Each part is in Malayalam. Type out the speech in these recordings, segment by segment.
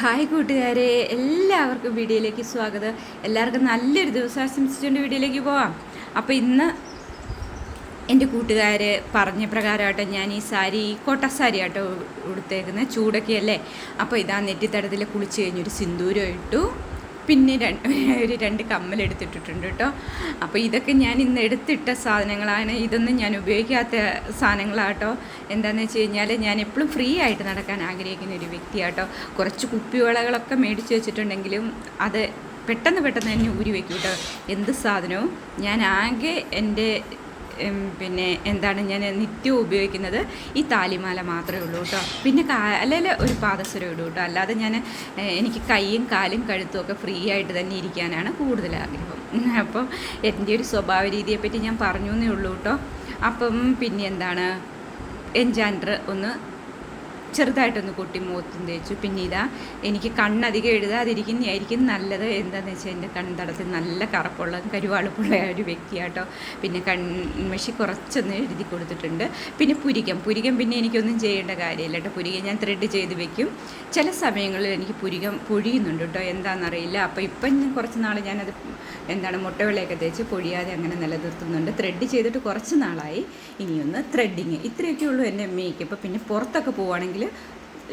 ഹായ് കൂട്ടുകാരെ എല്ലാവർക്കും വീഡിയോയിലേക്ക് സ്വാഗതം. എല്ലാവർക്കും നല്ലൊരു ദിവസം ആശംസിച്ചുകൊണ്ട് വീഡിയോയിലേക്ക് പോവാം. അപ്പോൾ ഇന്ന് എന്റെ കൂട്ടുകാർ പറഞ്ഞ പ്രകാരമായിട്ടോ ഞാൻ ഈ സാരി കോട്ട സാരി ആട്ടോ ഉടുത്തേക്കുന്നത് ചൂടൊക്കെയല്ലേ? അപ്പോൾ ഇതാ നെറ്റിത്തടത്തിൽ കുളിച്ച് കഴിഞ്ഞൊരു സിന്ദൂരം ഇട്ടു. പിന്നെ രണ്ട് ഒരു രണ്ട് കമ്മലെടുത്തിട്ടിട്ടുണ്ട് കേട്ടോ അപ്പോൾ ഇതൊക്കെ ഞാൻ ഇന്ന് എടുത്തിട്ട സാധനങ്ങളാണ്. ഇതൊന്നും ഞാൻ ഉപയോഗിക്കാത്ത സാധനങ്ങളാട്ടോ എന്താണെന്ന് വെച്ച് കഴിഞ്ഞാൽ ഞാൻ എപ്പോഴും ഫ്രീ ആയിട്ട് നടക്കാൻ ആഗ്രഹിക്കുന്ന ഒരു വ്യക്തിയാട്ടോ കുറച്ച് കുപ്പിവളകളൊക്കെ മേടിച്ച് വെച്ചിട്ടുണ്ടെങ്കിലും അത് പെട്ടെന്ന് പെട്ടെന്ന് തന്നെ ഊരി വെക്കും കേട്ടോ എന്ത് സാധനവും? ഞാൻ ആകെ എന്റെ പിന്നെ എന്താണ് ഞാൻ നിത്യവും ഉപയോഗിക്കുന്നത് ഈ താലിമാല മാത്രമേ ഉള്ളൂ കേട്ടോ. പിന്നെ കാലിൽ ഒരു പാദസരം ഇടും കേട്ടോ. അല്ലാതെ ഞാൻ എനിക്ക് കൈയും കാലും കഴുത്തും ഒക്കെ ഫ്രീ ആയിട്ട് തന്നെ ഇരിക്കാനാണ് കൂടുതൽ ആഗ്രഹം. അപ്പം എന്റെ ഒരു സ്വഭാവ രീതിയെപ്പറ്റി ഞാൻ പറഞ്ഞു എന്നേ ഉള്ളൂ കേട്ടോ. അപ്പം പിന്നെ എന്താണ് എൻജാൻഡർ ഒന്ന് ചെറുതായിട്ടൊന്ന് കൊട്ടി മുഖത്തും തേച്ചു. പിന്നെ ഇതാ എനിക്ക് കണ്ണധികം എഴുതാതിരിക്കുന്നതായിരിക്കും നല്ലത്. എന്താണെന്ന് വെച്ചാൽ എന്റെ കൺതടത്തിൽ നല്ല കറുപ്പുള്ള കരുവാളുപ്പുള്ള ഒരു വ്യക്തിയാട്ടോ. പിന്നെ കൺമഷി കുറച്ചൊന്ന് എഴുതി കൊടുത്തിട്ടുണ്ട്. പിന്നെ പുരികം. പുരികം പിന്നെ എനിക്കൊന്നും ചെയ്യേണ്ട കാര്യമില്ല കേട്ടോ പുരികം ഞാൻ ത്രെഡ് ചെയ്ത് വെക്കും. ചില സമയങ്ങളിൽ എനിക്ക് പുരികം പൊഴിയുന്നുണ്ട് കേട്ടോ എന്താണെന്നറിയില്ല അപ്പോൾ ഇപ്പം ഞാൻ കുറച്ച് നാൾ ഞാനത് എന്താണ് മുട്ടവിളയൊക്കെ തേച്ച് പൊഴിയാതെ അങ്ങനെ നിലനിർത്തുന്നുണ്ട്. ത്രെഡ് ചെയ്തിട്ട് കുറച്ച് നാളായി. ഇനിയൊന്ന് ത്രെഡിങ് ഇത്രയൊക്കെ ഉള്ളൂ എന്റെ മേക്കപ്പ് പിന്നെ പുറത്തൊക്കെ പോവുകയാണെങ്കിൽ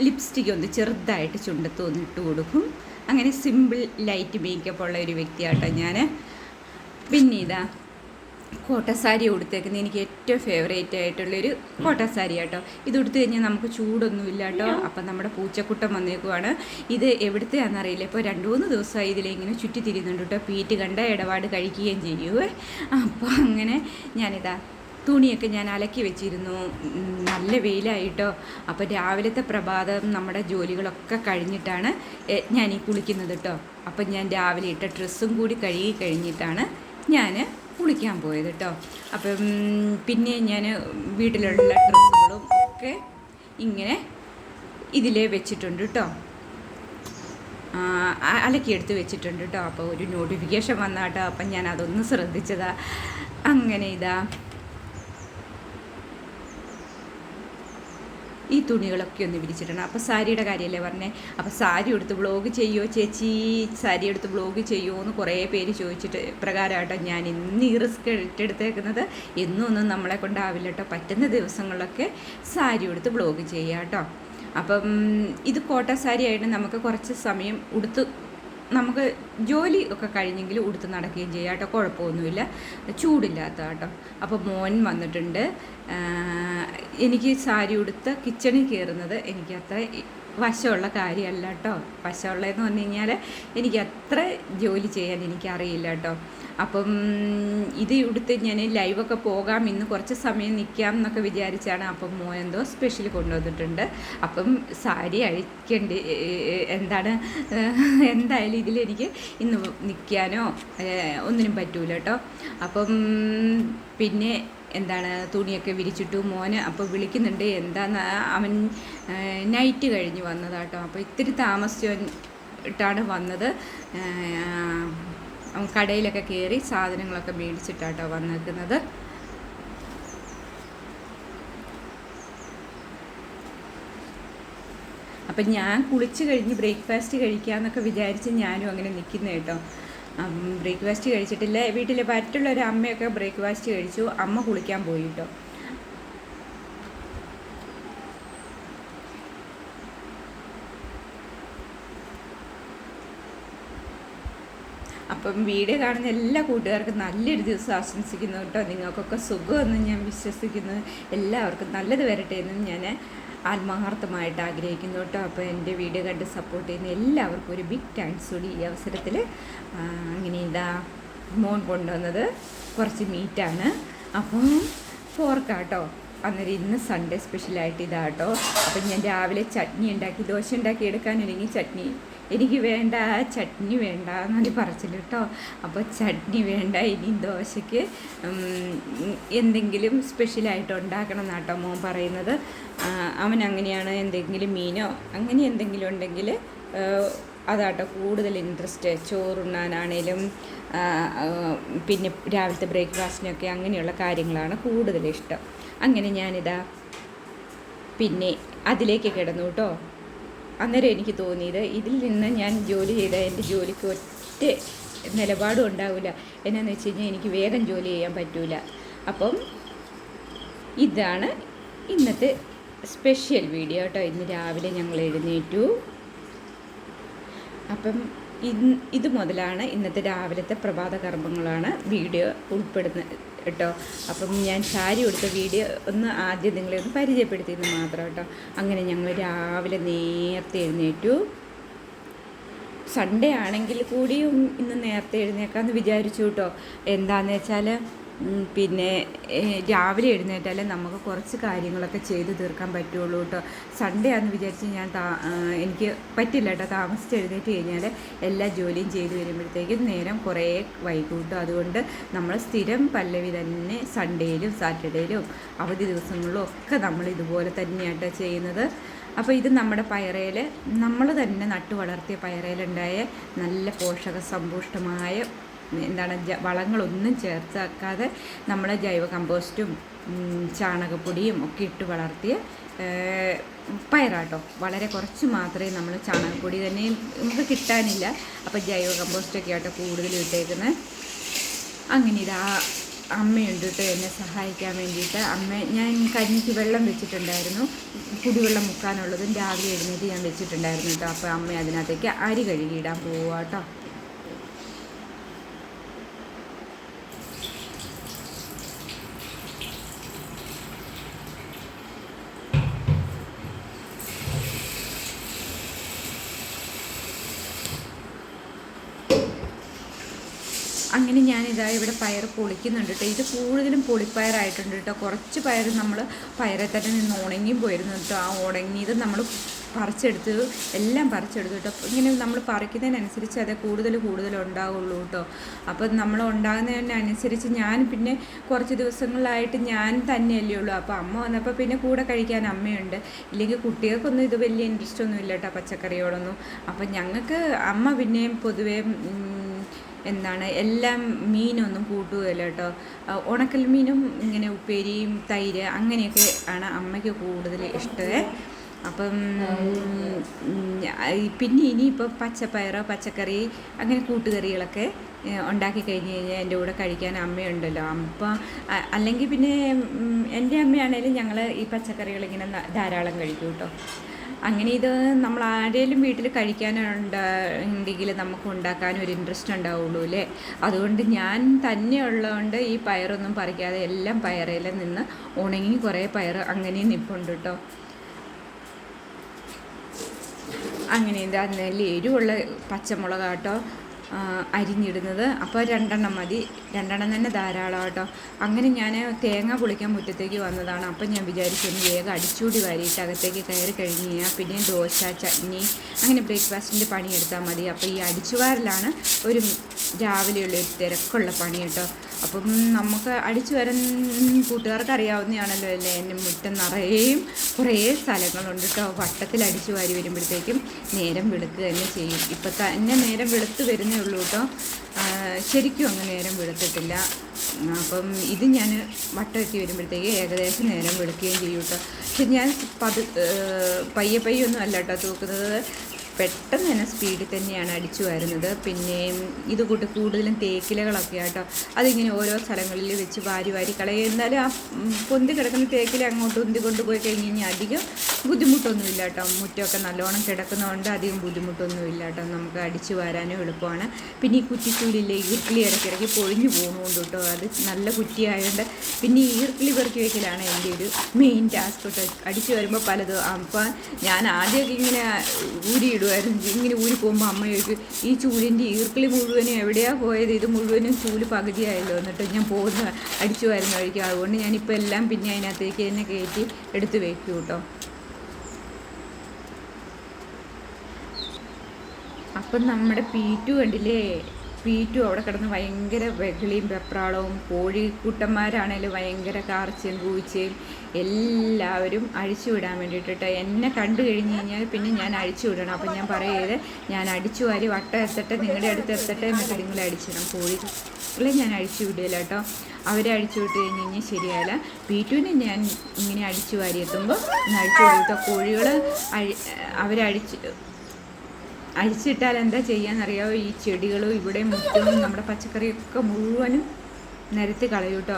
ലിപ്സ്റ്റിക് ഒന്ന് ചെറുതായിട്ട് ചുണ്ടത്ത് ഒന്ന് ഇട്ട് കൊടുക്കും. അങ്ങനെ സിമ്പിൾ ലൈറ്റ് മേക്കപ്പ് ഉള്ള ഒരു വ്യക്തിയാട്ടോ ഞാൻ പിന്നെ ഇതാ കോട്ട സാരി ഉടുത്തേക്കുന്നത് എനിക്ക് ഏറ്റവും ഫേവറേറ്റ് ആയിട്ടുള്ളൊരു കോട്ട സാരി കേട്ടോ ഇത് ഉടുത്തു കഴിഞ്ഞാൽ നമുക്ക് ചൂടൊന്നുമില്ല കേട്ടോ അപ്പം നമ്മുടെ പൂച്ചക്കുട്ടം വന്നേക്കുവാണ്. ഇത് എവിടുത്തെയാണെന്നറിയില്ല. ഇപ്പോൾ രണ്ട് മൂന്ന് ദിവസമായി ഇതിലിങ്ങനെ ചുറ്റി തിരിയുന്നുണ്ട് കേട്ടോ. പീറ്റ് കണ്ട ഇടപാട് കഴിക്കുകയും ചെയ്യുവേ അപ്പോൾ അങ്ങനെ ഞാനിതാ തുണിയൊക്കെ ഞാൻ അലക്കി വെച്ചിരുന്നു. നല്ല വെയിലായിട്ടോ. അപ്പോൾ രാവിലത്തെ പ്രഭാതം നമ്മുടെ ജോലികളൊക്കെ കഴിഞ്ഞിട്ടാണ് ഞാൻ ഈ കുളിക്കുന്നത് കേട്ടോ അപ്പം ഞാൻ രാവിലെ ഇട്ട ഡ്രസ്സും കൂടി കഴുകി കഴിഞ്ഞിട്ടാണ് ഞാൻ കുളിക്കാൻ പോയത് കേട്ടോ അപ്പം പിന്നെ ഞാൻ വീട്ടിലുള്ള ഡ്രസ്സുകളും ഒക്കെ ഇങ്ങനെ ഇതിലേ വെച്ചിട്ടുണ്ട് കേട്ടോ അലക്കിയെടുത്ത് വെച്ചിട്ടുണ്ട് കേട്ടോ അപ്പോൾ ഒരു നോട്ടിഫിക്കേഷൻ വന്നാട്ടോ അപ്പം ഞാൻ അതൊന്ന് ശ്രദ്ധിച്ചതാ. അങ്ങനെ ഇതാ. ഈ തുണികളൊക്കെ ഒന്ന് വിരിച്ചിട്ടുണ്ട് അപ്പോൾ സാരിയുടെ കാര്യമല്ലേ പറഞ്ഞേ? അപ്പോൾ സാരി എടുത്ത് ബ്ലോഗ് ചെയ്യുമോ ചേച്ചി സാരി എടുത്ത് ബ്ലോഗ് ചെയ്യുമോ എന്ന് കുറേ പേര് ചോദിച്ചിട്ട് പ്രകാരമായിട്ടോ ഞാൻ ഇന്ന് ഈ റിസ്ക് ഏറ്റെടുത്തേക്കുന്നത്. എന്നും ഒന്നും നമ്മളെ കൊണ്ടാവില്ല കേട്ടോ പറ്റുന്ന ദിവസങ്ങളിലൊക്കെ സാരി എടുത്ത് ബ്ലോഗ് ചെയ്യാം കേട്ടോ അപ്പം ഇത് കോട്ട സാരി ആയിട്ട് നമുക്ക് കുറച്ച് സമയം ഉടുത്ത് നമുക്ക് ജോലി ഒക്കെ കഴിഞ്ഞെങ്കിൽ ഉടുത്ത് നടക്കുകയും ചെയ്യാം കേട്ടോ. കുഴപ്പമൊന്നുമില്ല. ചൂടില്ലാത്ത കേട്ടോ. അപ്പോൾ മോൻ വന്നിട്ടുണ്ട്. എനിക്ക് സാരി ഉടുത്ത് കിച്ചണിൽ കയറുന്നത് എനിക്ക് അത്ര വശമുള്ള കാര്യമല്ല കേട്ടോ. വശമുള്ളതെന്ന് പറഞ്ഞു കഴിഞ്ഞാൽ എനിക്ക് അത്ര ജോലി ചെയ്യാൻ എനിക്കറിയില്ല കേട്ടോ. അപ്പം ഇത് ഇവിടുത്തെ ഞാൻ ലൈവൊക്കെ പോകാം ഇന്ന് കുറച്ച് സമയം നിൽക്കാം എന്നൊക്കെ വിചാരിച്ചാണ് അപ്പം മോൻ എന്തോ സ്പെഷ്യൽ കൊണ്ടുവന്നിട്ടുണ്ട്. അപ്പം സാരി അഴിക്കേണ്ടി എന്താണ് എന്തായാലും ഇതിലെനിക്ക് ഇന്ന് നിൽക്കാനോ ഒന്നിനും പറ്റൂല കേട്ടോ. അപ്പം പിന്നെ എന്താണ് തുണിയൊക്കെ വിരിച്ചിട്ടു മോന് അപ്പോൾ വിളിക്കുന്നുണ്ട് എന്താന്ന് അവൻ നൈറ്റ് കഴിഞ്ഞ് വന്നതാട്ടോ. അപ്പോൾ ഇത്തിരി താമസിച്ചിട്ടാണ് വന്നത്. കടയിലൊക്കെ കയറി സാധനങ്ങളൊക്കെ മേടിച്ചിട്ടാട്ടോ വന്നിരിക്കുന്നത് അപ്പം ഞാൻ കുളിച്ച് കഴിഞ്ഞ് ബ്രേക്ക്ഫാസ്റ്റ് കഴിക്കാമെന്നൊക്കെ വിചാരിച്ച് ഞാനും അങ്ങനെ നിൽക്കുന്ന കേട്ടോ. ബ്രേക്ക്ഫാസ്റ്റ് കഴിച്ചിട്ടില്ല. വീട്ടിൽ മറ്റുള്ള ഒരു അമ്മയൊക്കെ ബ്രേക്ക്ഫാസ്റ്റ് കഴിച്ചു. അമ്മ കുളിക്കാൻ പോയി കേട്ടോ അപ്പം വീഡിയോ കാണുന്ന എല്ലാ കൂട്ടുകാർക്കും നല്ലൊരു ദിവസം ആശംസിക്കുന്നു കേട്ടോ. നിങ്ങൾക്കൊക്കെ സുഖമെന്ന് ഞാൻ വിശ്വസിക്കുന്നു. എല്ലാവർക്കും നല്ലത് വരട്ടെ എന്നും ഞാൻ ആത്മാർത്ഥമായിട്ട് ആഗ്രഹിക്കുന്നു കേട്ടോ. അപ്പോൾ എന്റെ വീഡിയോ കണ്ട് സപ്പോർട്ട് ചെയ്യുന്ന എല്ലാവർക്കും ഒരു ബിഗ് താങ്ക്സ് കൂടി ഈ അവസരത്തിൽ അങ്ങനെ ഇതാ മോൻ കൊണ്ടുവന്നത് കുറച്ച് മീറ്റാണ് അപ്പം ഫോർക്കാട്ടോ അന്നേരം ഇന്ന് സൺഡേ സ്പെഷ്യലായിട്ട് ഇതാട്ടോ അപ്പം ഞാൻ രാവിലെ ചട്നി ഉണ്ടാക്കി ദോശ ഉണ്ടാക്കി എടുക്കാൻ ഒരുങ്ങി ചട്നി. എനിക്ക് വേണ്ട ചട്നി വേണ്ട എന്നൊരു പറച്ചില്ല കേട്ടോ. അപ്പോൾ ചട്നി വേണ്ട ഇനി ദോശയ്ക്ക് എന്തെങ്കിലും സ്പെഷ്യലായിട്ട് ഉണ്ടാക്കണം എന്നാട്ടോ മോൻ പറയുന്നത്. അവൻ അങ്ങനെയാണ് എന്തെങ്കിലും മീനോ അങ്ങനെ എന്തെങ്കിലും ഉണ്ടെങ്കിൽ അതാട്ടോ കൂടുതൽ ഇൻട്രസ്റ്റ് ചോറുണ്ണാനാണേലും പിന്നെ രാവിലത്തെ ബ്രേക്ക്ഫാസ്റ്റിനൊക്കെ അങ്ങനെയുള്ള കാര്യങ്ങളാണ് കൂടുതൽ ഇഷ്ടം. അങ്ങനെ ഞാനിതാ പിന്നെ അതിലേക്ക് കിടന്നു കേട്ടോ. അന്നേരം എനിക്ക് തോന്നിയത് ഇതിൽ നിന്ന് ഞാൻ ജോലി ചെയ്ത എന്റെ ജോലിക്ക് ഒറ്റ നിലപാടും ഉണ്ടാവില്ല. എന്നാന്ന് വെച്ച് കഴിഞ്ഞാൽ എനിക്ക് വേഗം ജോലി ചെയ്യാൻ പറ്റൂല. അപ്പം ഇതാണ് ഇന്നത്തെ സ്പെഷ്യൽ വീഡിയോ കേട്ടോ ഇന്ന് രാവിലെ ഞങ്ങൾ എഴുന്നേറ്റു. അപ്പം ഇത് മുതലാണ് ഇന്നത്തെ രാവിലത്തെ പ്രഭാത കർമ്മങ്ങളാണ് വീഡിയോ ഉൾപ്പെടുന്നത് കേട്ടോ. അപ്പം ഞാൻ സാരി കൊടുത്ത വീഡിയോ ഒന്ന് ആദ്യം നിങ്ങളെ ഒന്ന് പരിചയപ്പെടുത്തിയെന്ന് മാത്രം കേട്ടോ. അങ്ങനെ ഞങ്ങൾ രാവിലെ നേരത്തെ എഴുന്നേറ്റു. സൺഡേ ആണെങ്കിൽ കൂടിയും ഇന്ന് നേരത്തെ എഴുന്നേക്കാമെന്ന് വിചാരിച്ചു കേട്ടോ. എന്താണെന്ന് വെച്ചാൽ പിന്നെ രാവിലെ എഴുന്നേറ്റാലേ നമുക്ക് കുറച്ച് കാര്യങ്ങളൊക്കെ ചെയ്ത് തീർക്കാൻ പറ്റുള്ളൂ കേട്ടോ സൺഡേ ആണെന്ന് വിചാരിച്ച് ഞാൻ എനിക്ക് പറ്റില്ല കേട്ടോ താമസിച്ച് എഴുന്നേറ്റ് കഴിഞ്ഞാൽ എല്ലാ ജോലിയും ചെയ്ത് വരുമ്പോഴത്തേക്കും നേരം കുറേ വൈകൂട്ടും അതുകൊണ്ട് നമ്മൾ സ്ഥിരം പല്ലവി തന്നെ സൺഡേയിലും സാറ്റർഡേയിലും അവധി ദിവസങ്ങളിലും ഒക്കെ നമ്മൾ ഇതുപോലെ തന്നെയാട്ടോ ചെയ്യുന്നത്. അപ്പോൾ ഇത് നമ്മുടെ പയറയിൽ നമ്മൾ തന്നെ നട്ടു വളർത്തിയ പയറയിലുണ്ടായ നല്ല പോഷക സമ്പുഷ്ടമായ എന്താണ് വളങ്ങളൊന്നും ചേർത്താക്കാതെ നമ്മൾ ജൈവ കമ്പോസ്റ്റും ചാണകപ്പൊടിയും ഒക്കെ ഇട്ട് വളർത്തിയ പയറാട്ടോ. വളരെ കുറച്ച് മാത്രമേ നമ്മൾ ചാണകപ്പൊടി തന്നെ നമുക്ക് കിട്ടാനില്ല. അപ്പോൾ ജൈവ കമ്പോസ്റ്റൊക്കെ ആട്ടോ കൂടുതലും ഇട്ടേക്കുന്നത് അങ്ങനെ ഇതാ അമ്മയുണ്ട് എന്നെ സഹായിക്കാൻ വേണ്ടിയിട്ട്. അമ്മ ഞാൻ കഞ്ഞിക്ക് വെള്ളം വെച്ചിട്ടുണ്ടായിരുന്നു. കുടിവെള്ളം മുക്കാനുള്ളതും രാവിലെ എഴുന്നേറ്റ് ഞാൻ വെച്ചിട്ടുണ്ടായിരുന്നു കേട്ടോ അപ്പോൾ അമ്മ അതിനകത്തേക്ക് അരി കഴുകിയിടാൻ പോവുക കേട്ടോ അങ്ങനെ ഞാനിതാ ഇവിടെ പയർ പൊളിക്കുന്നുണ്ട് കേട്ടോ. ഇത് കൂടുതലും പൊളിപ്പയറായിട്ടുണ്ട് കേട്ടോ. കുറച്ച് പയർ നമ്മൾ പയറെ തന്നെ നിന്ന് ഉണങ്ങി പോയിരുന്നു കേട്ടോ. ആ ഉണങ്ങിയത് നമ്മൾ പറിച്ചെടുത്ത്. എല്ലാം പറിച്ചെടുത്തു കേട്ടോ. ഇങ്ങനെ നമ്മൾ പറിക്കുന്നതിനനുസരിച്ച് അത് കൂടുതൽ കൂടുതൽ ഉണ്ടാവുള്ളൂ കേട്ടോ. അപ്പം നമ്മൾ ഉണ്ടാകുന്നതിനനുസരിച്ച് ഞാൻ പിന്നെ കുറച്ച് ദിവസങ്ങളായിട്ട് ഞാൻ തന്നെയല്ലേ ഉള്ളൂ. അപ്പോൾ അമ്മ വന്നപ്പോൾ പിന്നെ കൂടെ കഴിക്കാൻ അമ്മയുണ്ട്. ഇല്ലെങ്കിൽ കുട്ടികൾക്കൊന്നും ഇത് വലിയ ഇൻട്രസ്റ്റ് ഒന്നും ഇല്ല കേട്ടോ പച്ചക്കറിയോടൊന്നും. അപ്പം ഞങ്ങൾക്ക് അമ്മ പിന്നെയും പൊതുവേ എന്താണ് എല്ലാം മീനൊന്നും കൂട്ടുകയില്ല കേട്ടോ. ഉണക്കൽ മീനും ഇങ്ങനെ ഉപ്പേരിയും തൈര് അങ്ങനെയൊക്കെ ആണ് അമ്മയ്ക്ക് കൂടുതൽ ഇഷ്ടമേ. അപ്പം പിന്നെ ഇനിയിപ്പോൾ പച്ചപ്പയറോ പച്ചക്കറി അങ്ങനെ കൂട്ടുകറികളൊക്കെ ഉണ്ടാക്കി കഴിഞ്ഞ് കഴിഞ്ഞാൽ എന്റെ കൂടെ കഴിക്കാൻ അമ്മയുണ്ടല്ലോ. അപ്പം അല്ലെങ്കിൽ പിന്നെ എന്റെ അമ്മയാണേലും ഞങ്ങൾ ഈ പച്ചക്കറികൾ ഇങ്ങനെ ധാരാളം കഴിക്കും കേട്ടോ. അങ്ങനെ ഇത് നമ്മൾ ആരെങ്കിലും വീട്ടിൽ കഴിക്കാനുണ്ടെങ്കിൽ നമുക്ക് ഉണ്ടാക്കാൻ ഒരു ഇൻട്രസ്റ്റ് ഉണ്ടാവുള്ളൂ അല്ലേ? അതുകൊണ്ട് ഞാൻ തന്നെ ഉള്ളതുകൊണ്ട് ഈ പയറൊന്നും പറിക്കാതെ എല്ലാം പയറയിൽ നിന്ന് ഉണങ്ങി കുറേ പയർ അങ്ങനെ നിൽപ്പുണ്ട് കേട്ടോ. അങ്ങനെ എന്താ നെല്ല് എരിവുള്ള പച്ചമുളക് കേട്ടോ. ആ, അരിഞ്ഞിടുന്നത്. അപ്പോൾ രണ്ടെണ്ണം മതി. രണ്ടെണ്ണം തന്നെ ധാരാളം കേട്ടോ അങ്ങനെ ഞാൻ തേങ്ങ പൊളിക്കാൻ മുറ്റത്തേക്ക് വന്നതാണ്. അപ്പം ഞാൻ വിചാരിച്ചു ഒന്ന് വേഗം അടിച്ചൂടി വാരിയിട്ട് അകത്തേക്ക് കയറി കഴിഞ്ഞ് കഴിഞ്ഞാൽ പിന്നെ ദോശ ചട്നി അങ്ങനെ ബ്രേക്ക്ഫാസ്റ്റിന്റെ പണിയെടുത്താൽ മതി. അപ്പോൾ ഈ അടിച്ചുവാരലാണ് ഒരു രാവിലെയുള്ള ഒരു തിരക്കുള്ള പണി കേട്ടോ. അപ്പം നമുക്ക് അടിച്ചു വരാൻ കൂട്ടുകാർക്ക് അറിയാവുന്നതാണല്ലോ അല്ലേ? എന്റെ മുറ്റം നിറയെയും കുറേ സ്ഥലങ്ങളുണ്ട് കേട്ടോ. വട്ടത്തിൽ അടിച്ചു വാരി വരുമ്പോഴത്തേക്കും നേരം വെളുക്കുക തന്നെ ചെയ്യും. ഇപ്പം തന്നെ നേരം വെളുത്ത് വരുന്നേ ഉള്ളൂ കേട്ടോ. ശരിക്കും അങ്ങ് നേരം വെളുത്തിട്ടില്ല. അപ്പം ഇത് ഞാൻ വട്ടമെത്തി വരുമ്പോഴത്തേക്ക് ഏകദേശം നേരം വെളുക്കുകയും ചെയ്യും കേട്ടോ. പക്ഷെ ഞാൻ പത് പയ്യെ പയ്യൊന്നും അല്ല കേട്ടോ തൂക്കുന്നത്. പെട്ടെന്ന് തന്നെ സ്പീഡിൽ തന്നെയാണ് അടിച്ചു വരുന്നത്. പിന്നെ ഇത് കൂട്ട് കൂടുതലും തേക്കിലകളൊക്കെ ആട്ടോ. അതിങ്ങനെ ഓരോ സ്ഥലങ്ങളിൽ വെച്ച് വാരി വാരി കളയുക. എന്നാലും ആ പൊന്തി കിടക്കുന്ന തേക്കില അങ്ങോട്ട് ഉന്തി കൊണ്ടുപോയി കഴിഞ്ഞ് കഴിഞ്ഞാൽ അധികം ബുദ്ധിമുട്ടൊന്നുമില്ല കേട്ടോ. മുറ്റമൊക്കെ നല്ലോണം കിടക്കുന്നതുകൊണ്ട് അധികം ബുദ്ധിമുട്ടൊന്നുമില്ല കേട്ടോ. നമുക്ക് അടിച്ചു വാരാനും എളുപ്പമാണ്. പിന്നെ ഈ കുറ്റിച്ചൂലില്ലേ ഈർക്കിളി ഇടയ്ക്കിടയ്ക്ക് പൊഴിഞ്ഞു പോകുന്നുണ്ട് കേട്ടോ. അത് നല്ല കുറ്റിയായതുകൊണ്ട് പിന്നെ ഈ ഈർക്കിളി പെറുക്കി വയ്ക്കലാണ് എന്റെ ഒരു മെയിൻ ടാസ്ക് കേട്ടോ. അടിച്ചു വരുമ്പോൾ പലതും. അപ്പം ഞാൻ ആദ്യമൊക്കെ ഇങ്ങനെ ഊരിയിടുമായിരുന്നു ഇങ്ങനെ ഊരി പോകുമ്പോൾ അമ്മ ചോദിച്ചു ഈ ചൂലിന്റെ ഈർക്കിളി മുഴുവനും എവിടെയാണ് പോയത്? ഇത് മുഴുവനും ചൂൽ പകുതിയായല്ലോ. എന്നിട്ട് ഞാൻ പോകുന്ന അടിച്ചു വരുന്ന വഴിക്കും. അതുകൊണ്ട് ഞാനിപ്പോൾ എല്ലാം പിന്നെ അതിനകത്തേക്ക് തന്നെ കയറ്റി എടുത്ത് വയ്ക്കും കേട്ടോ അപ്പം നമ്മുടെ പീറ്റു കണ്ടില്ലേ? പീറ്റും അവിടെ കിടന്ന് ഭയങ്കര വെകിളിയും വെപ്രാളവും കോഴിക്കൂട്ടന്മാരാണേലും ഭയങ്കര കാർച്ചയും കൂച്ചയും എല്ലാവരും അഴിച്ചു വിടാൻ വേണ്ടിയിട്ടിട്ട് എന്നെ കണ്ടു കഴിഞ്ഞ് കഴിഞ്ഞാൽ പിന്നെ ഞാൻ അഴിച്ചു വിടണം. അപ്പം ഞാൻ പറയരുത് ഞാൻ അടിച്ചു വാരി വട്ടം എത്തട്ടെ നിങ്ങളുടെ അടുത്ത് എത്തട്ടെ എന്നിട്ട് നിങ്ങൾ അടിച്ചിടണം. കോഴികളെ ഞാൻ അഴിച്ചു വിടില്ല കേട്ടോ. അവരെ അഴിച്ചു വിട്ട് കഴിഞ്ഞ് കഴിഞ്ഞാൽ ശരിയായില്ല പീറ്റുവിനെ ഞാൻ ഇങ്ങനെ അടിച്ചു വാരി എത്തുമ്പോൾ അഴിച്ചു കൊടുത്ത കോഴികൾ അഴി അവരഴിച്ച് അഴിച്ചിട്ടാൽ എന്താ ചെയ്യാന്നറിയാമോ ഈ ചെടികളും ഇവിടെ മുറ്റവും നമ്മുടെ പച്ചക്കറിയൊക്കെ മുഴുവനും നിരത്തി കളയും കേട്ടോ.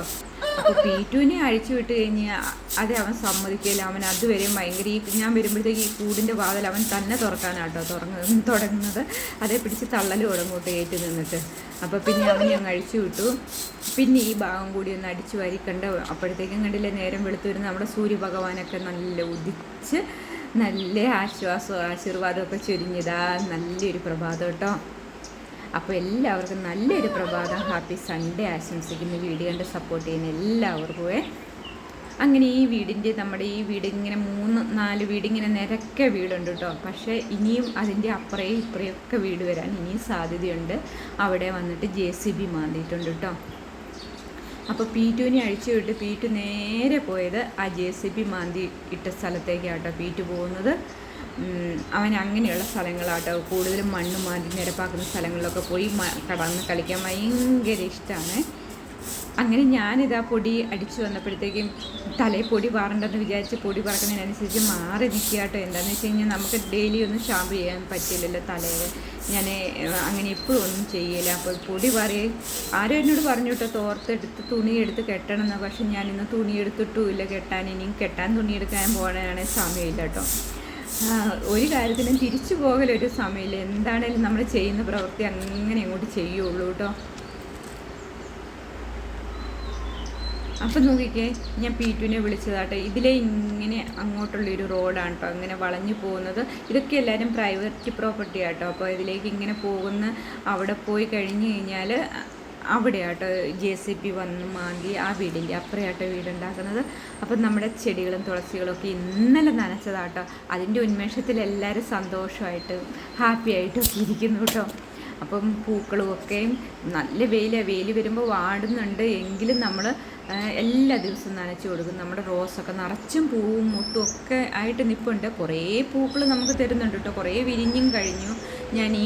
അപ്പോൾ പീറ്റുവിനെ അഴിച്ചു വിട്ട് കഴിഞ്ഞാൽ അത് അവൻ സമ്മതിക്കില്ല അവൻ അതുവരെയും ഭയങ്കര ഈ ഞാൻ വരുമ്പോഴത്തേക്ക് ഈ കൂടിന്റെ വാതിൽ അവൻ തന്നെ തുറക്കാനാട്ടോ തുറങ്ങ തുടങ്ങുന്നത്. അതേ പിടിച്ച് തള്ളൽ തുടങ്ങോട്ട് ഏറ്റു നിന്നിട്ട്. അപ്പോൾ പിന്നെ അവനെ അങ്ങ് അഴിച്ചു വിട്ടു. പിന്നെ ഈ ഭാഗം കൂടി ഒന്ന് അടിച്ചു വരിക്കണ്ട അപ്പോഴത്തേക്കും കണ്ടില്ലേ നേരം വെളുത്തു വരുന്ന നമ്മുടെ സൂര്യഭഗവാനൊക്കെ നല്ല ഉദിച്ച് നല്ല ആശ്വാസവും ആശീർവാദമൊക്കെ ചുരുങ്ങിയതാ നല്ലൊരു പ്രഭാതം കേട്ടോ. അപ്പോൾ എല്ലാവർക്കും നല്ലൊരു പ്രഭാതം. ഹാപ്പി സൺഡേ ആശംസിക്കുന്ന. വീഡിയോ കണ്ട് സപ്പോർട്ട് ചെയ്യുന്ന എല്ലാവർക്കും അങ്ങനെ ഈ വീടിന്റെ നമ്മുടെ ഈ വീട് ഇങ്ങനെ മൂന്ന് നാല് വീട് ഇങ്ങനെ നിരക്കെ വീടുണ്ട് കേട്ടോ. പക്ഷേ ഇനിയും അതിന്റെ അപ്പുറയും ഇപ്പുറയൊക്കെ വീട് വരാൻ ഇനിയും സാധ്യതയുണ്ട്. അവിടെ വന്നിട്ട് ജെ സി ബി മാന്തിയിട്ടുണ്ട് കേട്ടോ. അപ്പോൾ പി ടുവിനെ അഴിച്ചു വിട്ട് പി ടു നേരെ പോയത് ആ ജെ സി ബി മാന്തി ഇട്ട സ്ഥലത്തേക്കാട്ടോ പി ടു പോകുന്നത് അവൻ അങ്ങനെയുള്ള സ്ഥലങ്ങളാട്ടോ. കൂടുതലും മണ്ണ് മാന്തി നിരപ്പാക്കുന്ന സ്ഥലങ്ങളിലൊക്കെ പോയി കടന്ന് കളിക്കാൻ ഭയങ്കര ഇഷ്ടമാണ് അങ്ങനെ ഞാനിതാ പൊടി അടിച്ചു വന്നപ്പോഴത്തേക്കും തലയിൽ പൊടി പാറണ്ടെന്ന് വിചാരിച്ച് പൊടി പറക്കുന്നതിനനുസരിച്ച് മാറി നിൽക്കുക കേട്ടോ. എന്താണെന്ന് വെച്ച് കഴിഞ്ഞാൽ നമുക്ക് ഡെയിലി ഒന്നും ഷാമ്പു ചെയ്യാൻ പറ്റില്ലല്ലോ തലയിൽ. ഞാൻ അങ്ങനെ എപ്പോഴും ഒന്നും ചെയ്യില്ല. അപ്പോൾ പൊടി പറയും ആരും എന്നോട് പറഞ്ഞു കേട്ടോ തോർത്തെടുത്ത് തുണി എടുത്ത് കെട്ടണം എന്ന് പക്ഷെ ഞാനിന്ന് തുണി എടുത്തിട്ടുമില്ല കെട്ടാൻ. ഇനിയും കെട്ടാൻ തുണി എടുക്കാൻ പോകാനാണെങ്കിൽ സമയമില്ല കേട്ടോ. ഒരു കാര്യത്തിനും തിരിച്ചു പോകലൊരു സമയമില്ല. എന്താണേലും നമ്മൾ ചെയ്യുന്ന പ്രവൃത്തി അങ്ങനെ അങ്ങോട്ട് ചെയ്യുള്ളൂ കേട്ടോ. അപ്പം നോക്കിക്കേ ഞാൻ പി ടുവിനെ വിളിച്ചതാട്ടെ. ഇതിലെ ഇങ്ങനെ അങ്ങോട്ടുള്ളൊരു റോഡാണ് കേട്ടോ അങ്ങനെ വളഞ്ഞു പോകുന്നത്. ഇതൊക്കെ എല്ലാവരും പ്രൈവറ്റ് പ്രോപ്പർട്ടി ആട്ടോ. അപ്പോൾ ഇതിലേക്ക് ഇങ്ങനെ പോകുന്ന അവിടെ പോയി കഴിഞ്ഞ് കഴിഞ്ഞാൽ അവിടെയാട്ടോ ജെ സി പി വന്ന് മാന്തി ആ വീടിന്റെ അപ്പുറയാട്ടോ വീടുണ്ടാക്കുന്നത്. അപ്പം നമ്മുടെ ചെടികളും തുളസികളും ഒക്കെ ഇന്നലെ നനച്ചതാട്ടോ. അതിന്റെ ഉന്മേഷത്തിൽ എല്ലാവരും സന്തോഷമായിട്ട് ഹാപ്പി ആയിട്ടൊക്കെ ഇരിക്കുന്നു കേട്ടോ അപ്പം പൂക്കളും ഒക്കെയും നല്ല വെയിലാണ് വെയിൽ വരുമ്പോൾ വാടുന്നുണ്ട്. എങ്കിലും നമ്മൾ എല്ലാ ദിവസവും നനച്ച് കൊടുക്കും. നമ്മുടെ റോസൊക്കെ നിറച്ചും പൂവും മുട്ടും ഒക്കെ ആയിട്ട് നിൽപ്പുണ്ട് കുറേ പൂക്കൾ നമുക്ക് തരുന്നുണ്ട് കേട്ടോ കുറേ വിരിഞ്ഞും കഴിഞ്ഞു. ഞാൻ ഈ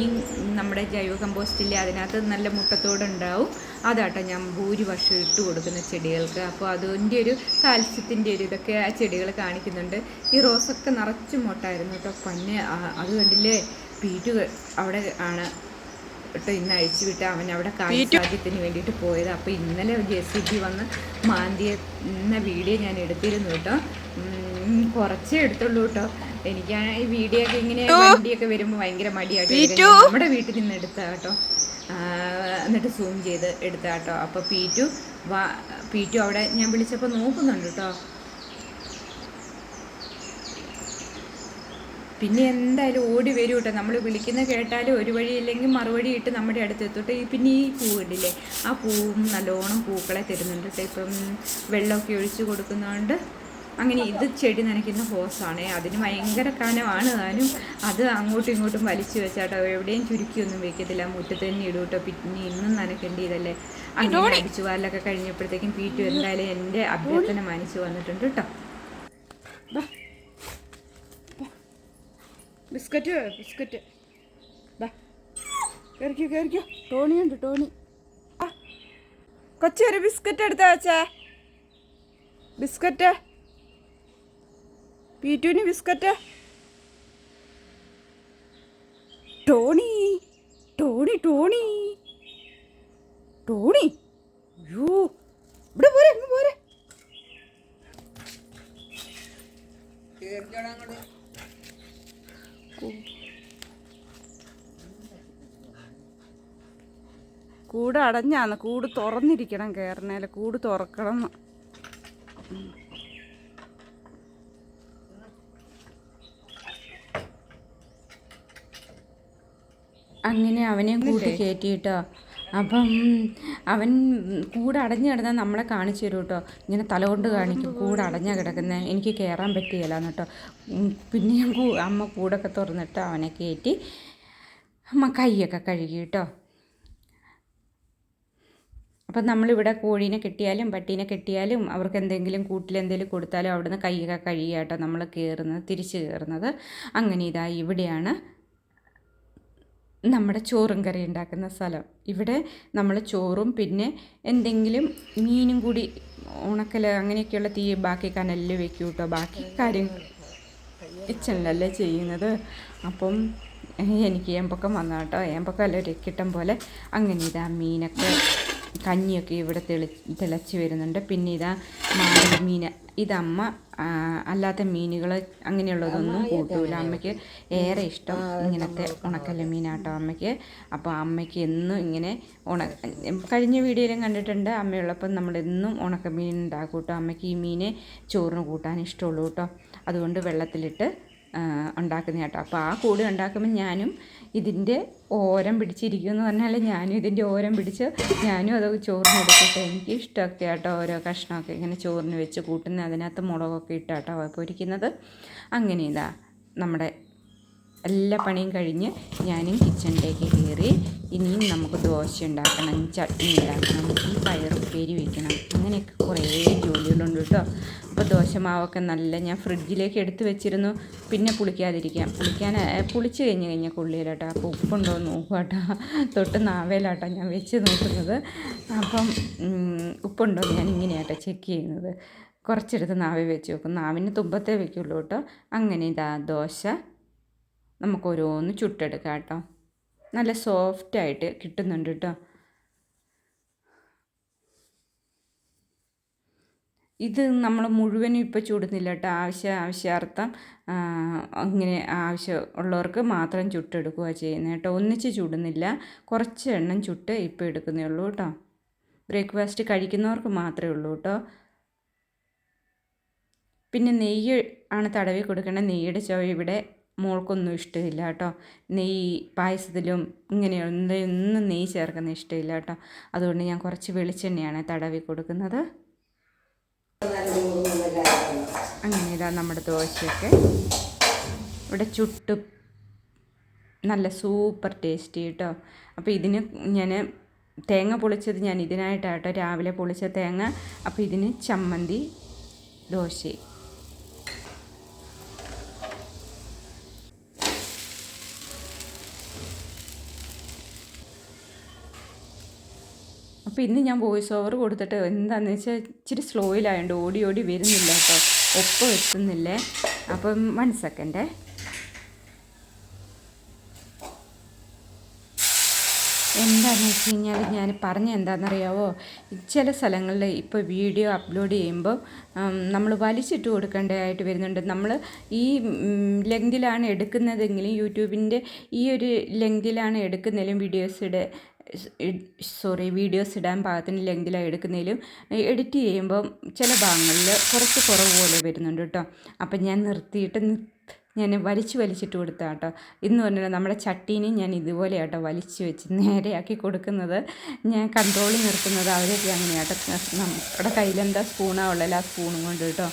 നമ്മുടെ ജൈവ കമ്പോസ്റ്റിൽ അതിനകത്ത് നല്ല മുട്ടത്തോടുണ്ടാവും അതാട്ടോ ഞാൻ ഭൂരിപക്ഷം ഇട്ട് കൊടുക്കുന്ന ചെടികൾക്ക്. അപ്പോൾ അതിന്റെ ഒരു കാൽസ്യത്തിന്റെ ഒരു ഇതൊക്കെ ആ ചെടികൾ കാണിക്കുന്നുണ്ട്. ഈ റോസൊക്കെ നിറച്ചും മുട്ടായിരുന്നു കേട്ടോ പന്നെ അത് കണ്ടില്ലേ? പീറ്റ് അവിടെ ആണ്. കേട്ടോ ഇന്ന് അഴിച്ചു വിട്ട് അവൻ അവിടെ കാര്യത്തിന് വേണ്ടിയിട്ട് പോയത്. അപ്പോൾ ഇന്നലെ ജെ സി ബി വന്ന് മാന്തിയ ഇന്ന വീഡിയോ ഞാൻ എടുത്തിരുന്നു കേട്ടോ. കുറച്ചേ എടുത്തുള്ളൂ കേട്ടോ. എനിക്ക് ഈ വീഡിയോ ഒക്കെ ഇങ്ങനെ വണ്ടിയൊക്കെ വരുമ്പോൾ ഭയങ്കര മടിയായിട്ട് നമ്മുടെ വീട്ടിൽ നിന്ന് എടുത്ത കേട്ടോ. എന്നിട്ട് സൂം ചെയ്ത് എടുത്ത കേട്ടോ. അപ്പോൾ പി ടു വാ പി ടു അവിടെ ഞാൻ വിളിച്ചപ്പോൾ നോക്കുന്നുണ്ട് കേട്ടോ. പിന്നെ എന്തായാലും ഓടി വരും കേട്ടോ നമ്മൾ വിളിക്കുന്ന കേട്ടാലും ഒരു വഴി ഇല്ലെങ്കിൽ മറുവഴി ഇട്ട് നമ്മുടെ അടുത്ത് എത്തോട്ടെ പിന്നെ ഈ പൂ കണ്ടില്ലേ ആ പൂവും നല്ലോണം പൂക്കളെ തരുന്നുണ്ട് കേട്ടോ ഇപ്പം വെള്ളമൊക്കെ ഒഴിച്ച് കൊടുക്കുന്നതുകൊണ്ട് അങ്ങനെ ഇത് ചെടി നനയ്ക്കുന്ന ഹോസാണ്. അതിന് ഭയങ്കര കനമാണ് താനും. അത് അങ്ങോട്ടും ഇങ്ങോട്ടും വലിച്ചു വെച്ചാട്ടോ എവിടെയും ചുരുക്കിയൊന്നും വെക്കത്തില്ല. മുറ്റത്ത് തന്നെ ഇടും കേട്ടോ പിന്നെ ഇന്നും നനയ്ക്കേണ്ടി ഇതല്ലേ അങ്ങനെ അടിച്ചു വാലൊക്കെ കഴിഞ്ഞപ്പോഴത്തേക്കും പീറ്റു എന്തായാലും എന്റെ അഭ്യർത്ഥന മാനിച്ചു വന്നിട്ടുണ്ട് കേട്ടോ ബിസ്ക്കറ്റ് ബിസ്ക്കറ്റ്. ദാ. കയറിക്കോ കയറിക്കോ ടോണിയുണ്ട് ടോണി. ആ കൊച്ചി ഒരു ബിസ്ക്കറ്റ് എടുത്ത വെച്ചേ biscuit. പീറ്റുവിന് biscuit. Tony Tony Tony. Tony. അയ്യോ. ഇവിടെ പോരെ ഇങ്ങ് പോരെ. കൂട് അടഞ്ഞാന്ന് കൂട് തുറന്നിരിക്കണം കയറണേൽ കൂട് തുറക്കണം അങ്ങനെ അവനെ കൂട്ടി കയറ്റിയിട്ടോ അപ്പം അവൻ കൂടെ അടഞ്ഞു കിടന്നാൽ നമ്മളെ കാണിച്ചു തരും കേട്ടോ. ഇങ്ങനെ തലകൊണ്ട് കാണിക്കും. കൂടെ അടഞ്ഞാൽ കിടക്കുന്നത് എനിക്ക് കയറാൻ പറ്റുകയില്ല കേട്ടോ. പിന്നെ ഞാൻ അമ്മ കൂടൊക്കെ തുറന്നിട്ട് അവനെ കയറ്റി അമ്മ കൈയൊക്കെ കഴുകി കേട്ടോ. അപ്പം നമ്മളിവിടെ കോഴീനെ കെട്ടിയാലും പട്ടീനെ കെട്ടിയാലും അവർക്ക് എന്തെങ്കിലും കൂട്ടിലെന്തെങ്കിലും കൊടുത്താലും അവിടുന്ന് കൈയൊക്കെ കഴുകിയാട്ടോ നമ്മൾ കയറുന്നത് തിരിച്ച് കയറുന്നത് അങ്ങനെ ഇതാ ഇവിടെയാണ് നമ്മുടെ ചോറും കറി ഉണ്ടാക്കുന്ന സ്ഥലം. ഇവിടെ നമ്മൾ ചോറും പിന്നെ എന്തെങ്കിലും മീനും കൂടി ഉണക്കൽ അങ്ങനെയൊക്കെയുള്ള തീ ബാക്കി കനലിൽ വെക്കും കേട്ടോ. ബാക്കി കാര്യങ്ങൾ കിച്ചണിലല്ലേ ചെയ്യുന്നത്. അപ്പം എനിക്ക് ഏമ്പൊക്കം വന്ന കേട്ടോ. ഏമ്പൊക്കം അല്ല ഒരു പോലെ. അങ്ങനെ ഇതാ മീനൊക്കെ കഞ്ഞിയൊക്കെ ഇവിടെ തെളി തിളച്ച് വരുന്നുണ്ട്. പിന്നെ ഇതാ മാറി മീൻ ഇതമ്മ അല്ലാത്ത മീനുകൾ അങ്ങനെയുള്ളതൊന്നും കൂട്ടൂല. അമ്മയ്ക്ക് ഏറെ ഇഷ്ടം ഇങ്ങനത്തെ ഉണക്കല്ല മീനാട്ടോ അമ്മയ്ക്ക്. അപ്പോൾ അമ്മയ്ക്ക് എന്നും ഇങ്ങനെ ഉണ കഴിഞ്ഞ വീഡിയോയിലും കണ്ടിട്ടുണ്ട്. അമ്മയുള്ളപ്പം നമ്മളെന്നും ഉണക്കമീൻ ഉണ്ടാക്കും കേട്ടോ. അമ്മയ്ക്ക് ഈ മീനെ ചോറിന് കൂട്ടാൻ ഇഷ്ടമുള്ളൂ കേട്ടോ. അതുകൊണ്ട് വെള്ളത്തിലിട്ട് ആ, ഉണ്ടാക്കുന്ന കേട്ടോ. അപ്പോൾ ആ കൂട് ഉണ്ടാക്കുമ്പോൾ ഞാനും ഇതിന്റെ ഓരം പിടിച്ചിരിക്കും എന്ന് പറഞ്ഞാൽ ഞാനും ഇതിന്റെ ഓരം പിടിച്ച് ഞാനും അത് ചോറിനെടുത്തിട്ട് എനിക്ക് ഇഷ്ടമൊക്കെ കേട്ടോ ഓരോ കഷ്ണമൊക്കെ ഇങ്ങനെ ചോറിന് വെച്ച് കൂട്ടുന്ന അതിനകത്ത് മുളകൊക്കെ ഇട്ടാട്ടോ പൊരിക്കുന്നത്. അങ്ങനെ ഇതാ നമ്മുടെ എല്ലാ പണിയും കഴിഞ്ഞ് ഞാനും കിച്ചണിലേക്ക് കയറി ഇനിയും നമുക്ക് ദോശ ഉണ്ടാക്കണം ചട്നി ഉണ്ടാക്കണം ഈ പയറുപ്പേരി വയ്ക്കണം അങ്ങനെയൊക്കെ കുറേ ജോലികളുണ്ട് കേട്ടോ. അപ്പോൾ ദോശമാവൊക്കെ നല്ല ഞാൻ ഫ്രിഡ്ജിലേക്ക് എടുത്ത് വെച്ചിരുന്നു. പിന്നെ പുളിക്കാതിരിക്കാം. പുളിക്കാൻ പുളിച്ച് കഴിഞ്ഞ് കഴിഞ്ഞാൽ കൊള്ളിയിലാട്ടോ അപ്പോൾ ഉപ്പുണ്ടോ എന്ന് നോക്കുക കേട്ടോ. തൊട്ട് നാവേലാട്ടോ ഞാൻ വെച്ച് നോക്കുന്നത്. അപ്പം ഉപ്പുണ്ടോ ഞാൻ ഇങ്ങനെയാട്ടോ ചെക്ക് ചെയ്യുന്നത്. കുറച്ചെടുത്ത് നാവേ വെച്ച് വെക്കും. നാവിന് തുമ്പത്തേ വെക്കുള്ളൂ കേട്ടോ. അങ്ങനെ ഇതാ ദോശ നമുക്ക് ഓരോന്ന് ചുട്ടെടുക്കാം കേട്ടോ. നല്ല സോഫ്റ്റായിട്ട് കിട്ടുന്നുണ്ട് കേട്ടോ ഇത് നമ്മൾ മുഴുവനും ഇപ്പോൾ ചുടുന്നില്ല കേട്ടോ ആവശ്യ ആവശ്യാർത്ഥം അങ്ങനെ ആവശ്യം ഉള്ളവർക്ക് മാത്രം ചുട്ടെടുക്കുക ചെയ്യുന്നത് കേട്ടോ ഒന്നിച്ച് ചുടുന്നില്ല. കുറച്ച് എണ്ണം ചുട്ട് ഇപ്പോൾ എടുക്കുന്നേ ഉള്ളൂ കേട്ടോ ബ്രേക്ക്ഫാസ്റ്റ് കഴിക്കുന്നവർക്ക് മാത്രമേ ഉള്ളൂ കേട്ടോ പിന്നെ നെയ്യ് ആണ് തടവി കൊടുക്കേണ്ടത്. നെയ്യുടെ ചുവ ഇവിടെ മോൾക്കൊന്നും ഇഷ്ടമില്ല കേട്ടോ. നെയ്യ് പായസത്തിലും ഇങ്ങനെയൊന്നും ഒന്നും നെയ്യ് ചേർക്കുന്ന ഇഷ്ടമില്ല കേട്ടോ. അതുകൊണ്ട് ഞാൻ കുറച്ച് വെളിച്ചെണ്ണയാണ് തടവി കൊടുക്കുന്നത്. അങ്ങനെ ഇതാ നമ്മുടെ ദോശയൊക്കെ. ഇവിടെ ചുട്ട് നല്ല സൂപ്പർ ടേസ്റ്റി കേട്ടോ. അപ്പോൾ ഇതിന് ഞാൻ തേങ്ങ പൊളിച്ചത് ഞാൻ ഇതിനായിട്ടാട്ടോ രാവിലെ പൊളിച്ച തേങ്ങ. അപ്പോൾ ഇതിന് ചമ്മന്തി ദോശ അപ്പോൾ ഇന്ന് ഞാൻ വോയിസ് ഓവർ കൊടുത്തിട്ട് എന്താണെന്ന് വെച്ചാൽ ഇച്ചിരി സ്ലോയിലായതുകൊണ്ട് ഓടി ഓടി വരുന്നില്ല കേട്ടോ. ഒപ്പം എത്തുന്നില്ലേ? അപ്പം വൺ സെക്കൻഡേ എന്താണെന്ന് വെച്ച് കഴിഞ്ഞാൽ ഞാൻ പറഞ്ഞ എന്താണെന്നറിയാവോ ചില സ്ഥലങ്ങളിൽ ഇപ്പോൾ വീഡിയോ അപ്ലോഡ് ചെയ്യുമ്പോൾ നമ്മൾ വലിച്ചിട്ട് കൊടുക്കേണ്ടതായിട്ട് വരുന്നുണ്ട്. നമ്മൾ ഈ ലെങ്തിലാണ് എടുക്കുന്നതെങ്കിലും യൂട്യൂബിന്റെ ഈ ഒരു ലെങ്തിലാണ് എടുക്കുന്നതിലും വീഡിയോസിടെ സോറി വീഡിയോസ് ഇടാൻ പാകത്തിന് ലെങ്തിലാണ് എടുക്കുന്നതിലും എഡിറ്റ് ചെയ്യുമ്പം ചില ഭാഗങ്ങളിൽ കുറച്ച് കുറവ് പോലെ വരുന്നുണ്ട് കേട്ടോ. അപ്പം ഞാൻ നിർത്തിയിട്ട് ഞാൻ വലിച്ചു വലിച്ചിട്ട് കൊടുത്ത കേട്ടോ. ഇന്ന് പറഞ്ഞാൽ നമ്മുടെ ചട്ടീനെ ഞാൻ ഇതുപോലെ കേട്ടോ വലിച്ചു വെച്ച് നേരെയാക്കി കൊടുക്കുന്നത്. ഞാൻ കൺട്രോളിൽ നിർത്തുന്നത് അവരൊക്കെ അങ്ങനെയാട്ടോ നമ്മുടെ കയ്യിലെന്താ സ്പൂണാ ഉള്ളത് ആ സ്പൂണും കൊണ്ട് കേട്ടോ.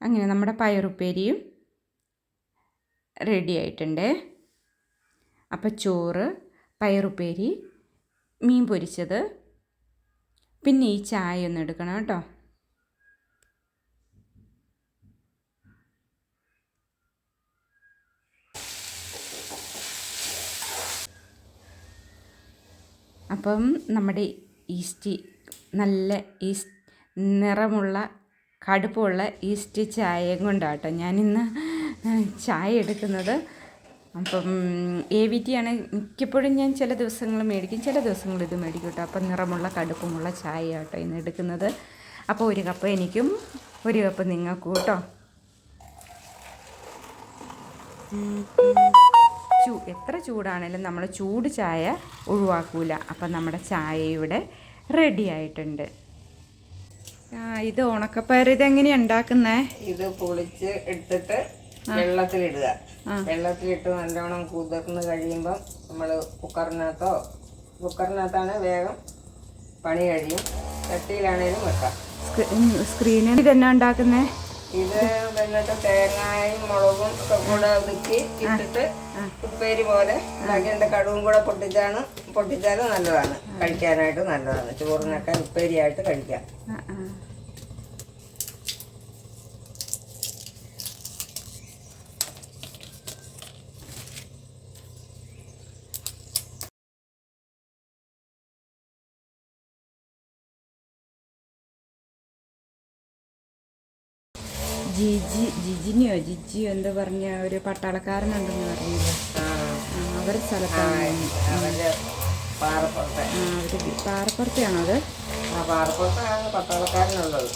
അങ്ങനെ നമ്മുടെ പയറുപ്പേരിയും റെഡി ആയിട്ടുണ്ട്. അപ്പോൾ ചോറ് പയറുപ്പേരി മീൻ പൊരിച്ചത്. പിന്നെ ഈ ചായ ഒന്ന് എടുക്കണം കേട്ടോ. അപ്പം നമ്മുടെ ഈസ്റ്റി നല്ല ഈസ്റ്റ് നിറമുള്ള കടുപ്പമുള്ള ഈസ്റ്റ് ചായയും കൊണ്ടാട്ടോ ഞാനിന്ന് ചായ എടുക്കുന്നത്. അപ്പം എ വി ടി ആണ്. മിക്കപ്പോഴും ഞാൻ ചില ദിവസങ്ങൾ മേടിക്കും. ചില ദിവസങ്ങൾ ഇത് മേടിക്കും കേട്ടോ. അപ്പം നിറമുള്ള കടുപ്പമുള്ള ചായ കേട്ടോ ഇന്ന് എടുക്കുന്നത്. അപ്പോൾ ഒരു കപ്പ് എനിക്കും ഒരു കപ്പ് നിങ്ങൾക്കും കേട്ടോ. ചൂ എത്ര ചൂടാണേലും നമ്മൾ ചൂട് ചായ ഒഴിവാക്കൂല. അപ്പം നമ്മുടെ ചായ ഇവിടെ റെഡി ആയിട്ടുണ്ട്. ഇത് ഉണക്കപ്പയർ ഇതെങ്ങനെയാണ് ഉണ്ടാക്കുന്നത് ഇത് പൊളിച്ച് എടുത്തിട്ട് വെള്ളത്തിലിടുക. വെള്ളത്തിലിട്ട് നല്ലോണം കുതിർന്ന് കഴിയുമ്പം നമ്മൾ കുക്കറിനകത്തോ കുക്കറിനകത്താണ് വേഗം പണി കഴിയും. ചട്ടിയിലാണേലും വെക്കാം. സ്ക്രീനിൽ തന്നെ ഉണ്ടാക്കുന്നത് ഇത് എന്നിട്ട് തേങ്ങയും മുളകും ഒക്കെ കൂടെ ഒതുക്കി ഇട്ടിട്ട് ഉപ്പേരി പോലെ അതിന്റെ കടുവും കൂടെ പൊട്ടിച്ചാണ് പൊട്ടിച്ചാലും നല്ലതാണ്. കഴിക്കാനായിട്ട് നല്ലതാണ്. ചോറിനൊക്കെ ഉപ്പേരിയായിട്ട് കഴിക്കാം ആ ആ ജിജി ജിജിനിയോ? ജിജിയോ എന്താ പറഞ്ഞ ഒരു പട്ടാളക്കാരനുണ്ടെന്ന് പറഞ്ഞില്ലേ അവരുടെ സ്ഥലത്താണ് അവർ അത്? പാറപ്പുറത്താണ് പട്ടാളക്കാരനുള്ളത്.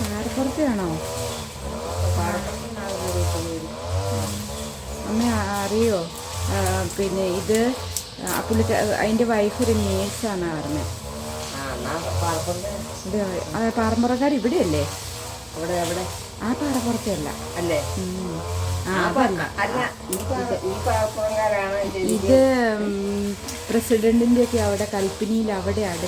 പാറപ്പുറത്താണ് അമ്മ അറിയോ? പിന്നെ ഇത് പുള്ളിക്ക അതിന്റെ വൈഫ് ഒരു നേഴ്സാണ് പറഞ്ഞത് എന്നാ പാറപ്പുറത്ത് പാറമ്പുറക്കാർ ഇവിടെയല്ലേ? അവിടെ അവിടെ. ആ പാറപ്പുറത്തെ അല്ല? ഇത് പ്രസിഡന്റിന്റെ ഒക്കെ അവിടെ കൽപ്പനിയിൽ അവിടെ അത്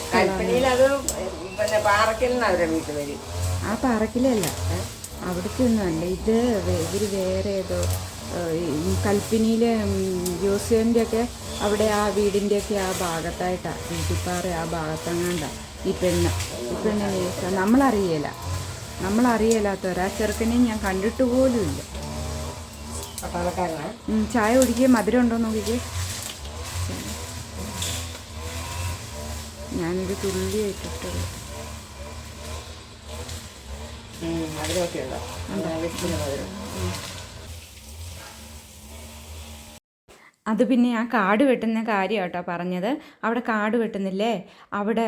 ആ പാറക്കിലല്ല. അവിടുത്തെ ഒന്നും അല്ല? ഇത് ഇവർ വേറെ ഏതോ കൽപ്പനിയിലെ മ്യൂസിയമിന്റെ ഒക്കെ അവിടെ ആ വീടിന്റെ ഒക്കെ ആ ഭാഗത്തായിട്ടാ. വീട്ടിപ്പാറ ആ ഭാഗത്തങ്ങാണ്ട. ഈ പെണ്ണ്. ഈ പെണ്ണ് നേഴ്സാ നമ്മളറിയല. നമ്മളറിയലാത്തവരാ. ചെറുക്കനെ ഞാൻ കണ്ടിട്ട് പോലും ഇല്ല. ചായ കുടിക്കുക മധുരം ഉണ്ടോ നോക്കിക്കേ? ഞാനൊരു തുള്ളി ഇട്ടിട്ടുള്ളൂ മധുരമൊക്കെ ഉണ്ടോ? മധുരം. അത് പിന്നെ ആ കാട് വെട്ടുന്ന കാര്യം കേട്ടോ പറഞ്ഞത്. അവിടെ കാട് വെട്ടുന്നില്ലേ? അവിടെ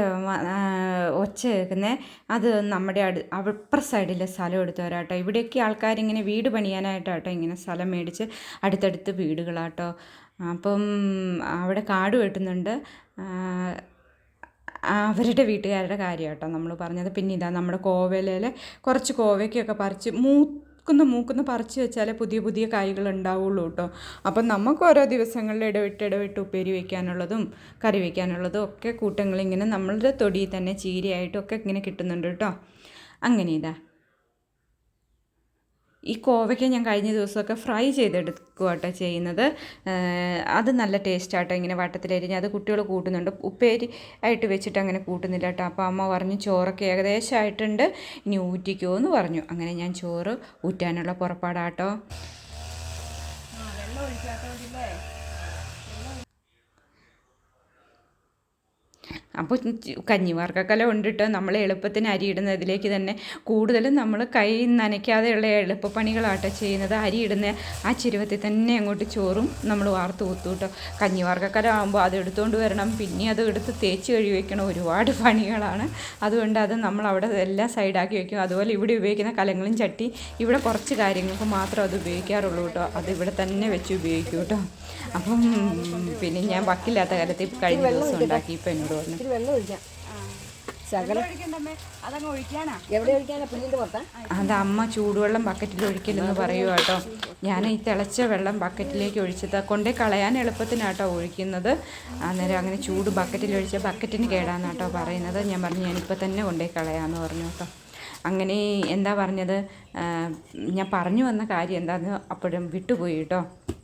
ഒച്ച കേൾക്കുന്നത് അത് നമ്മുടെ അടു അപ്പുറ സൈഡിലെ സ്ഥലം എടുത്തവരാട്ടോ. ഇവിടെയൊക്കെ ആൾക്കാരിങ്ങനെ വീട് പണിയാനായിട്ടാട്ടോ ഇങ്ങനെ സ്ഥലം മേടിച്ച് അടുത്തടുത്ത് വീടുകളാട്ടോ. അപ്പം അവിടെ കാട് വെട്ടുന്നുണ്ട്. അവരുടെ വീട്ടുകാരുടെ കാര്യം കേട്ടോ നമ്മൾ പറഞ്ഞത്. പിന്നെ ഇതാ നമ്മുടെ കോവലയിലെ കുറച്ച് കോവയ്ക്കൊക്കെ പറിച്ച് മൂക്കുന്ന മൂക്കുന്ന പറിച്ചു വെച്ചാലേ പുതിയ പുതിയ കായ്കൾ ഉണ്ടാവുള്ളൂ കേട്ടോ. അപ്പം നമുക്ക് ഓരോ ദിവസങ്ങളിൽ ഇടവിട്ട് ഇടവിട്ട് ഉപ്പേരി വയ്ക്കാനുള്ളതും കറി വയ്ക്കാനുള്ളതും ഒക്കെ കൂട്ടങ്ങളിങ്ങനെ നമ്മളുടെ തൊടിയിൽ തന്നെ ചീരയായിട്ടും ഒക്കെ ഇങ്ങനെ കിട്ടുന്നുണ്ട് കേട്ടോ. അങ്ങനെ ഇതാ. ഈ കോവയ്ക്ക ഞാൻ കഴിഞ്ഞ ദിവസമൊക്കെ ഫ്രൈ ചെയ്തെടുക്കുക കേട്ടോ ചെയ്യുന്നത് അത് നല്ല ടേസ്റ്റ് ഇങ്ങനെ വട്ടത്തിലരിഞ്ഞ്. അത് കുട്ടികൾ കൂട്ടുന്നുണ്ട്. ഉപ്പേരി ആയിട്ട് വെച്ചിട്ട് അങ്ങനെ കൂട്ടുന്നില്ല കേട്ടോ അപ്പോൾ അമ്മ പറഞ്ഞു ചോറൊക്കെ ഏകദേശം ആയിട്ടുണ്ട് ഇനി ഊറ്റിക്കോ എന്ന് പറഞ്ഞു. അങ്ങനെ ഞാൻ ചോറ് ഊറ്റാനുള്ള പുറപ്പാടാട്ടോ. അപ്പോൾ കഞ്ഞിവാർക്കക്കല കൊണ്ടിട്ട് നമ്മൾ എളുപ്പത്തിന് അരി ഇടുന്നതിലേക്ക് തന്നെ കൂടുതലും നമ്മൾ കൈ നനയ്ക്കാതെയുള്ള എളുപ്പപ്പണികളാട്ടോ ചെയ്യുന്നത്. അരി ഇടുന്ന ആ ചിരുവത്തിൽ തന്നെ അങ്ങോട്ട് ചോറും നമ്മൾ വാർത്ത് ഊത്തു കേട്ടോ. കഞ്ഞിവാർക്കക്കല ആകുമ്പോൾ അത് എടുത്തുകൊണ്ട് വരണം. പിന്നെ അത് എടുത്ത് തേച്ച് കഴുകി വയ്ക്കണം ഒരുപാട് പണികളാണ്. അതുകൊണ്ട് അത് നമ്മൾ അവിടെ എല്ലാം സൈഡാക്കി വയ്ക്കും അതുപോലെ ഇവിടെ ഉപയോഗിക്കുന്ന കലങ്ങളും ചട്ടി ഇവിടെ കുറച്ച് കാര്യങ്ങൾക്ക് മാത്രം അത് ഉപയോഗിക്കാറുള്ളൂ കേട്ടോ. അത് ഇവിടെ തന്നെ വെച്ച് ഉപയോഗിക്കും കേട്ടോ. അപ്പം പിന്നെ ഞാൻ വക്കില്ലാത്ത കാലത്ത് കഴിഞ്ഞ ദിവസം ഉണ്ടാക്കി ഇപ്പം എന്നോട് പറഞ്ഞു ഇത്തിരി വെള്ളം ഒഴിക്കാം. ശകലം. എവിടെ ഒഴിക്കാനാ? പുല്ലിന്റെ പുറത്താ? അത് അമ്മ ചൂടുവെള്ളം ബക്കറ്റിൽ ഒഴിക്കലെന്ന് പറയുക കേട്ടോ. ഞാൻ ഈ തിളച്ച വെള്ളം ബക്കറ്റിലേക്ക് ഒഴിച്ചത് കൊണ്ടേ കളയാൻ എളുപ്പത്തിനാട്ടോ ഒഴിക്കുന്നത്. അന്നേരം അങ്ങനെ ചൂട് ബക്കറ്റിൽ ഒഴിച്ച ബക്കറ്റിന് കേടാന്നാട്ടോ പറയുന്നത്. ഞാൻ പറഞ്ഞു ഞാനിപ്പോൾ തന്നെ കൊണ്ടേ കളയാമെന്ന് പറഞ്ഞു കേട്ടോ. അങ്ങനെ എന്താ പറഞ്ഞത്? ഞാൻ പറഞ്ഞു വന്ന കാര്യം എന്താന്ന് അപ്പോഴും വിട്ടുപോയി കേട്ടോ.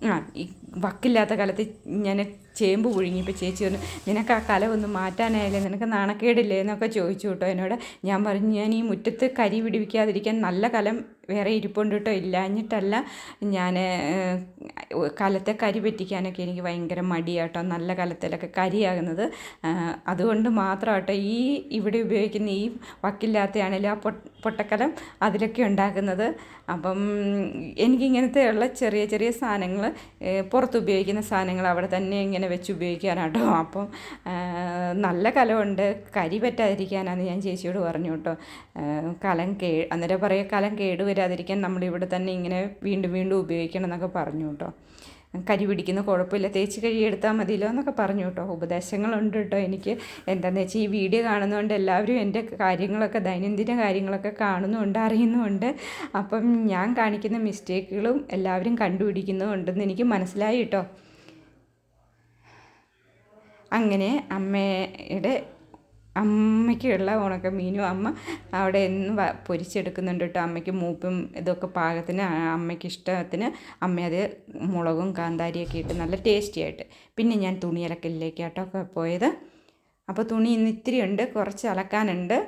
ആ ഈ വക്കില്ലാത്ത കാലത്ത് ഞാൻ ചേമ്പ് പുഴുങ്ങിയപ്പോൾ ചേച്ചി പറഞ്ഞു നിനക്ക് ആ കല ഒന്ന് മാറ്റാനായാലേ നിനക്ക് നാണക്കേടില്ലേ? എന്നൊക്കെ ചോദിച്ചു കേട്ടോ എന്നോട്. ഞാൻ പറഞ്ഞു ഞാൻ ഈ മുറ്റത്ത് കരി പിടിപ്പിക്കാതിരിക്കാൻ നല്ല കലം വേറെ ഇരിപ്പുണ്ട് കേട്ടോ. ഇല്ലാഞ്ഞിട്ടല്ല. ഞാൻ കലത്തെ കരി പറ്റിക്കാനൊക്കെ എനിക്ക് ഭയങ്കര മടിയാട്ടോ നല്ല കലത്തിലൊക്കെ കരിയാകുന്നത്. അതുകൊണ്ട് മാത്രമാട്ടോ ഈ ഇവിടെ ഉപയോഗിക്കുന്ന ഈ വക്കില്ലാത്തയാണെങ്കിലും ആ പൊ പൊട്ടക്കലം അതിലൊക്കെ ഉണ്ടാക്കുന്നത്. അപ്പം എനിക്കിങ്ങനത്തെയുള്ള ചെറിയ ചെറിയ സാധനങ്ങൾ പുറത്ത് ഉപയോഗിക്കുന്ന സാധനങ്ങൾ അവിടെ തന്നെ ഇങ്ങനെ വെച്ച് ഉപയോഗിക്കാനാട്ടോ അപ്പം നല്ല കലമുണ്ട്. കരി പറ്റാതിരിക്കാനാണ് ഞാൻ ചേച്ചിയോട് പറഞ്ഞു കേട്ടോ. കലം കേ അന്നേരം പറയുക കലം കേട് വരാതിരിക്കാൻ നമ്മളിവിടെ തന്നെ ഇങ്ങനെ വീണ്ടും വീണ്ടും ഉപയോഗിക്കണം എന്നൊക്കെ പറഞ്ഞു കേട്ടോ. കരി പിടിക്കുന്ന കുഴപ്പമില്ല. തേച്ച് കഴിയെടുത്താൽ മതിയല്ലോ എന്നൊക്കെ പറഞ്ഞു കേട്ടോ. ഉപദേശങ്ങളുണ്ട് കേട്ടോ എനിക്ക്. എന്താണെന്ന് വെച്ചാൽ ഈ വീഡിയോ കാണുന്നതുകൊണ്ട് എല്ലാവരും എന്റെ കാര്യങ്ങളൊക്കെ ദൈനംദിന കാര്യങ്ങളൊക്കെ കാണുന്നുണ്ട് അറിയുന്നുമുണ്ട്. അപ്പം ഞാൻ കാണിക്കുന്ന മിസ്റ്റേക്കുകളും എല്ലാവരും കണ്ടുപിടിക്കുന്നതുണ്ടെന്ന് എനിക്ക് മനസ്സിലായി കേട്ടോ. അങ്ങനെ അമ്മയുടെ അമ്മയ്ക്കുള്ള ഉണക്ക മീനും അമ്മ അവിടെ എന്നും പൊരിച്ചെടുക്കുന്നുണ്ട് കേട്ടോ. അമ്മയ്ക്ക് മൂപ്പും ഇതൊക്കെ പാകത്തിന് അമ്മയ്ക്ക് ഇഷ്ടത്തിന് അമ്മ അത് മുളകും കാന്താരിയൊക്കെ ഇട്ട് നല്ല ടേസ്റ്റി ആയിട്ട്. പിന്നെ ഞാൻ തുണി അലക്കലിലേക്കാട്ടോ ഒക്കെ പോയത്. അപ്പോൾ തുണി ഇന്ന് ഇത്തിരി ഉണ്ട് കുറച്ച് അലക്കാനുണ്ട്.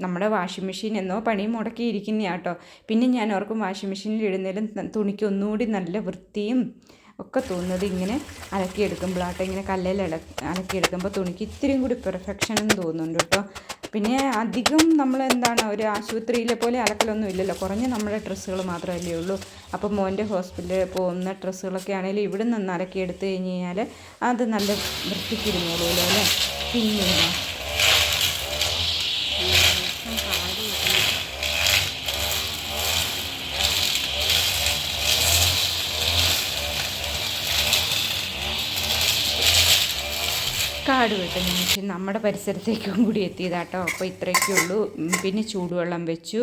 നമ്മുടെ വാഷിംഗ് മെഷീൻ എന്നോ പണി മുടക്കിയിരിക്കുന്ന കേട്ടോ. പിന്നെ ഞാൻ ഓർക്കും വാഷിംഗ് മെഷീനിൽ ഇടുന്നതിലും തുണിക്ക് ഒന്നുകൂടി നല്ല വൃത്തിയും ഒക്കെ തോന്നുന്നത് ഇങ്ങനെ അലക്കിയെടുക്കുമ്പോഴാട്ടോ ഇങ്ങനെ കല്ലിൽ അലക്കിയെടുക്കുമ്പോൾ തുണിക്ക് ഇത്തിരിയും കൂടി പെർഫെക്ഷൻ എന്ന് തോന്നുന്നുണ്ട് കേട്ടോ. പിന്നെ അധികം നമ്മൾ എന്താണ് ഒരു ആശുപത്രിയിലെ പോലെ അലക്കലൊന്നും ഇല്ലല്ലോ. കുറഞ്ഞ നമ്മുടെ ഡ്രസ്സുകൾ മാത്രമല്ലേ ഉള്ളൂ. അപ്പോൾ മോന്റെ ഹോസ്പിറ്റലിൽ പോകുന്ന ഡ്രസ്സുകളൊക്കെ ആണെങ്കിലും ഇവിടെ നിന്ന് അലക്കിയെടുത്ത് കഴിഞ്ഞ് കഴിഞ്ഞാൽ അത് നല്ല വൃത്തിക്കിരുന്നോളൂല്ലോ അല്ലേ പിന്നെന്താ? കാട് വെട്ട നിമിഷം നമ്മുടെ പരിസരത്തേക്കും കൂടി എത്തിയതാട്ടോ. അപ്പോൾ ഇത്രയൊക്കെ ഉള്ളൂ. പിന്നെ ചൂടുവെള്ളം വെച്ചു.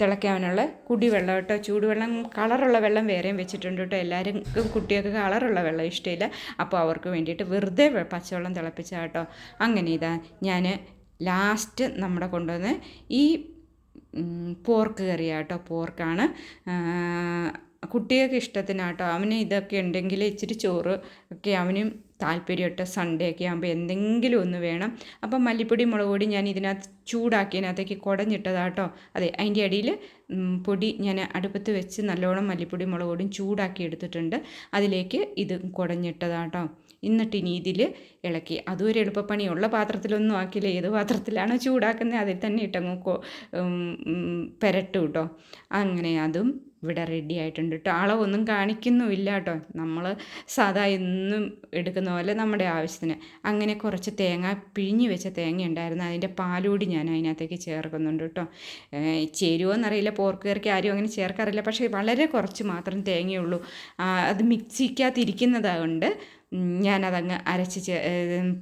തിളയ്ക്കാനുള്ള കുടിവെള്ളം കേട്ടോ. ചൂടുവെള്ളം കളറുള്ള വെള്ളം വേറെയും വെച്ചിട്ടുണ്ട് കേട്ടോ. എല്ലാവർക്കും കുട്ടികൾക്ക് കളറുള്ള വെള്ളം ഇഷ്ടമില്ല. അപ്പോൾ അവർക്ക് വേണ്ടിയിട്ട് വെറുതെ പച്ചവെള്ളം തിളപ്പിച്ച കേട്ടോ. അങ്ങനെ ഇതാ ഞാൻ ലാസ്റ്റ് നമ്മുടെ കൊണ്ടുവന്ന് ഈ പോർക്ക് കറിയാട്ടോ പോർക്കാണ്. കുട്ടികൾക്ക് ഇഷ്ടത്തിനാട്ടോ അവന് ഇതൊക്കെ ഉണ്ടെങ്കിൽ ഇച്ചിരി ചോറ് ഒക്കെ അവനും താല്പര്യമായിട്ട് സൺഡേ ഒക്കെ ആകുമ്പോൾ എന്തെങ്കിലും ഒന്ന് വേണം. അപ്പം മല്ലിപ്പൊടി മുളക് പൊടി ഞാൻ ഇതിനകത്ത് ചൂടാക്കിയതിനകത്തേക്ക് കുടഞ്ഞിട്ടതാട്ടോ. അതെ അതിന്റെ അടിയിൽ പൊടി ഞാൻ അടുപ്പത്ത് വെച്ച് നല്ലോണം മല്ലിപ്പൊടി മുളക് പൊടിയും ചൂടാക്കി എടുത്തിട്ടുണ്ട്. അതിലേക്ക് ഇത് കുടഞ്ഞിട്ടതാട്ടോ. എന്നിട്ട് ഇനി ഇതിൽ ഇളക്കി. അതും ഒരു എളുപ്പപ്പണിയുള്ള പാത്രത്തിലൊന്നും ആക്കില്ല. ഏത് പാത്രത്തിലാണോ ചൂടാക്കുന്നത് അതിൽ തന്നെ ഇട്ടങ്ങ് പെരട്ടു കേട്ടോ അങ്ങനെ അതും ഇവിടെ റെഡി ആയിട്ടുണ്ട് കേട്ടോ അളവൊന്നും കാണിക്കുന്നുമില്ല കേട്ടോ നമ്മൾ സാധാ എന്നും എടുക്കുന്ന പോലെ നമ്മുടെ ആവശ്യത്തിന്. അങ്ങനെ കുറച്ച് തേങ്ങ പിഴിഞ്ഞ് വെച്ച തേങ്ങ ഉണ്ടായിരുന്നു. അതിന്റെ പാലുകൂടി ഞാൻ അതിനകത്തേക്ക് ചേർക്കുന്നുണ്ട് കേട്ടോ ചേരുവോന്നറിയില്ല പോർക്ക് കറിക്ക് ആരും അങ്ങനെ ചേർക്കാറില്ല. പക്ഷേ വളരെ കുറച്ച് മാത്രം തേങ്ങയുള്ളൂ. അത് മിക്സിക്കകത്ത് ഇരിക്കുന്നതുകൊണ്ട് ഉം, ഞാനതങ്ങ് അരച്ച് ചേ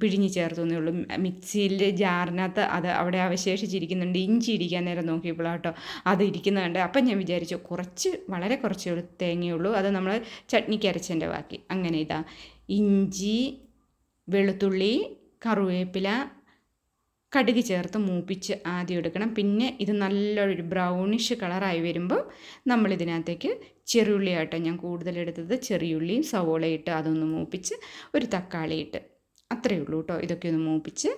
പിഴിഞ്ഞ് ചേർത്തു എന്നേ ഉള്ളൂ മിക്സിയിൽ ജാറിനകത്ത് അത് അവിടെ അവശേഷിച്ചിരിക്കുന്നുണ്ട്. ഇഞ്ചി ഇരിക്കാൻ നേരം നോക്കിയപ്പോഴാട്ടോ അത് ഇരിക്കുന്നുണ്ട് അപ്പം ഞാൻ വിചാരിച്ചു കുറച്ച് വളരെ കുറച്ച് തേങ്ങയുള്ളൂ. അത് നമ്മൾ ചട്നിക്ക് അരച്ചതിന്റെ ബാക്കി. അങ്ങനെ ഇതാ. ഇഞ്ചി വെളുത്തുള്ളി കറിവേപ്പില കടുക് ചേർത്ത് മൂപ്പിച്ച് ആദ്യം എടുക്കണം. പിന്നെ ഇത് നല്ലൊരു ബ്രൗണിഷ് കളറായി വരുമ്പോൾ നമ്മളിതിനകത്തേക്ക് ചെറിയുള്ളി ആട്ടോ ഞാൻ കൂടുതലെടുത്തത്. ചെറിയുള്ളിയും സവോള ഇട്ട് അതൊന്ന് മൂപ്പിച്ച് ഒരു തക്കാളി ഇട്ട്. അത്രയേ ഉള്ളൂ കേട്ടോ ഇതൊക്കെ ഒന്ന് മൂപ്പിച്ച്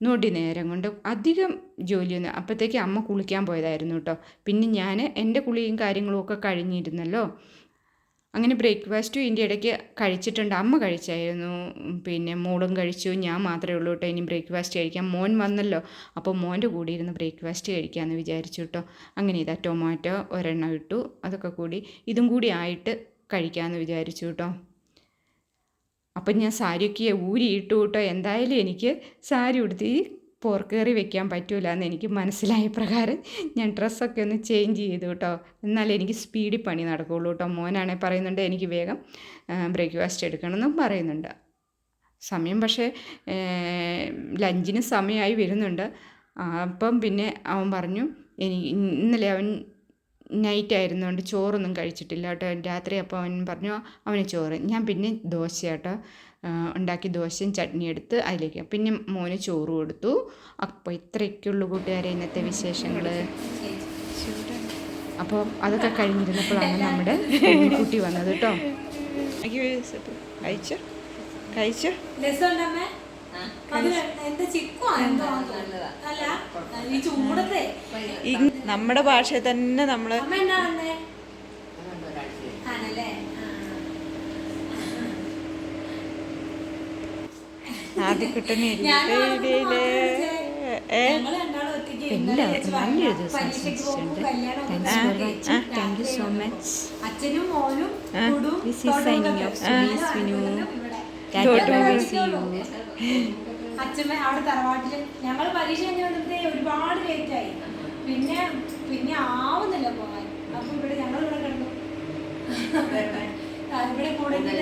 നൊടി നേരം കൊണ്ട് അധികം ജോലിയൊന്നും അപ്പോഴത്തേക്ക് അമ്മ കുളിക്കാൻ പോയതായിരുന്നു കേട്ടോ പിന്നെ ഞാൻ എന്റെ കുളിയും കാര്യങ്ങളും ഒക്കെ കഴിഞ്ഞിരുന്നല്ലോ. അങ്ങനെ ബ്രേക്ക്ഫാസ്റ്റും ഇതിന്റെ ഇടയ്ക്ക് കഴിച്ചിട്ടുണ്ട്. അമ്മ കഴിച്ചായിരുന്നു. പിന്നെ മോളും കഴിച്ചു. ഞാൻ മാത്രമേ ഉള്ളൂ കേട്ടോ. ഇനി ബ്രേക്ക്ഫാസ്റ്റ് കഴിക്കാം മോൻ വന്നല്ലോ. അപ്പോൾ മോന്റെ കൂടി ഇരുന്ന് ബ്രേക്ക്ഫാസ്റ്റ് കഴിക്കാമെന്ന് വിചാരിച്ചു കേട്ടോ. അങ്ങനെ ഇതാ ടൊമാറ്റോ ഒരെണ്ണം ഇട്ടു. അതൊക്കെ കൂടി ഇതും കൂടി ആയിട്ട് കഴിക്കാമെന്ന് വിചാരിച്ചു കേട്ടോ. അപ്പം ഞാൻ സാരിയൊക്കെ ഊരി ഇട്ടു കേട്ടോ. എന്തായാലും എനിക്ക് സാരി ഉടുത്ത് പോർക്ക് കറി വെക്കാൻ പറ്റൂല എന്ന് എനിക്ക് മനസ്സിലായ പ്രകാരം ഞാൻ ഡ്രസ്സൊക്കെ ഒന്ന് ചേഞ്ച് ചെയ്തു കേട്ടോ എന്നാലേ എനിക്ക് സ്പീഡിൽ പണി നടക്കുകയുള്ളൂ കേട്ടോ മോനാണെ പറയുന്നുണ്ട് എനിക്ക് വേഗം ബ്രേക്ക്ഫാസ്റ്റ് എടുക്കണമെന്നും പറയുന്നുണ്ട്. സമയം പക്ഷേ ലഞ്ചിന് സമയമായി വരുന്നുണ്ട്. അപ്പം പിന്നെ അവൻ പറഞ്ഞു എനിക്ക് ഇന്നലെ അവൻ നൈറ്റ് ആയിരുന്നുകൊണ്ട് ചോറൊന്നും കഴിച്ചിട്ടില്ല കേട്ടോ രാത്രി അപ്പോൾ അവൻ പറഞ്ഞു അവന് ചോറ് ഞാൻ പിന്നെ ദോശയാട്ടോ ഉണ്ടാക്കി ദോശയും ചട്നി എടുത്ത് അതിലേക്ക്. പിന്നെ മോന് ചോറ് കൊടുത്തു. അപ്പോൾ ഇത്രയൊക്കെയുള്ളൂ കൂട്ടുകാരെ ഇന്നത്തെ വിശേഷങ്ങൾ അപ്പോൾ അതൊക്കെ കഴിഞ്ഞിരുന്നപ്പോഴാണ് നമ്മുടെ കുട്ടി വന്നത് കേട്ടോ. നമ്മുടെ കഴിച്ചോ തന്നെ നമ്മൾ എന്തോ അല്ല ഈ ചൂടത്തെ നമ്മുടെ ഭാഷയിൽ തന്നെ നമ്മൾ അമ്മ എന്നാ വന്നേ ആണല്ലേ ആദ്യം കിട്ടുന്ന നല്ലൊരു ദിവസം ആശംസിച്ചിട്ടുണ്ട്. താങ്ക് യു സോ മച്ച് കുടും അച്ഛമ്മ അവിടെ തറവാട്ടിൽ. ഞങ്ങൾ പരീക്ഷ കഴിഞ്ഞ് വന്നപ്പോഴേ ഒരുപാട് ലേറ്റ് ആയി. പിന്നെ പിന്നെ ആവുന്നില്ല പോകാൻ. അപ്പൊ ഇവിടെ ഞങ്ങൾ ഇവിടെ കിടന്നു. ഇവിടെ കൂടുതൽ